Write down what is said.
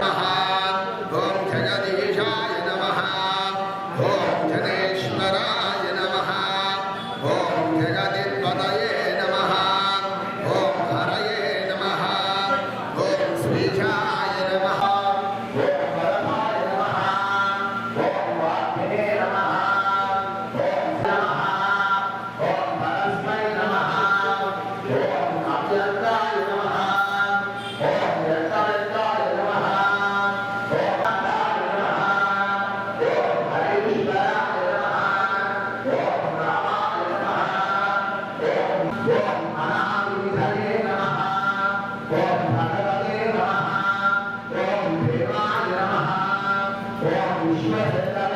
哈哈 విశ్వహేత